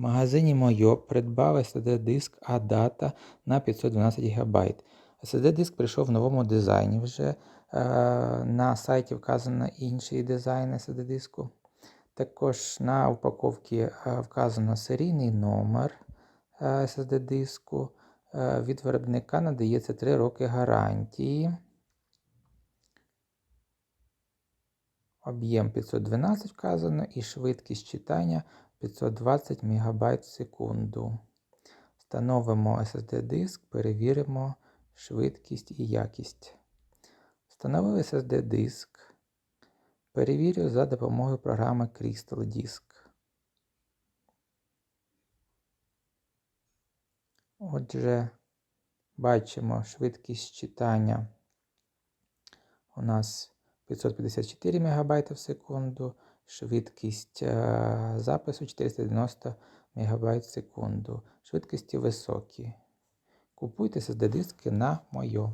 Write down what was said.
магазині Мойо придбав SSD-диск ADATA на 512 ГБ. SSD-диск прийшов в новому дизайні вже. Е, На сайті вказано інший дизайн SSD-диску. Також на упаковці е, вказано серійний номер е, SSD-диску. Е, Від виробника надається 3 роки гарантії. Об'єм 512 вказано і швидкість читання 520 МБ в секунду. Встановимо SSD-диск, перевіримо швидкість і якість. Встановив SSD-диск. Перевірю за допомогою програми Crystal Disk. Отже, бачимо швидкість читання у нас 554 МБ в секунду, швидкість е, запису 490 МБ в секунду. Швидкості високі. Купуйте SSD-диски на Мойо.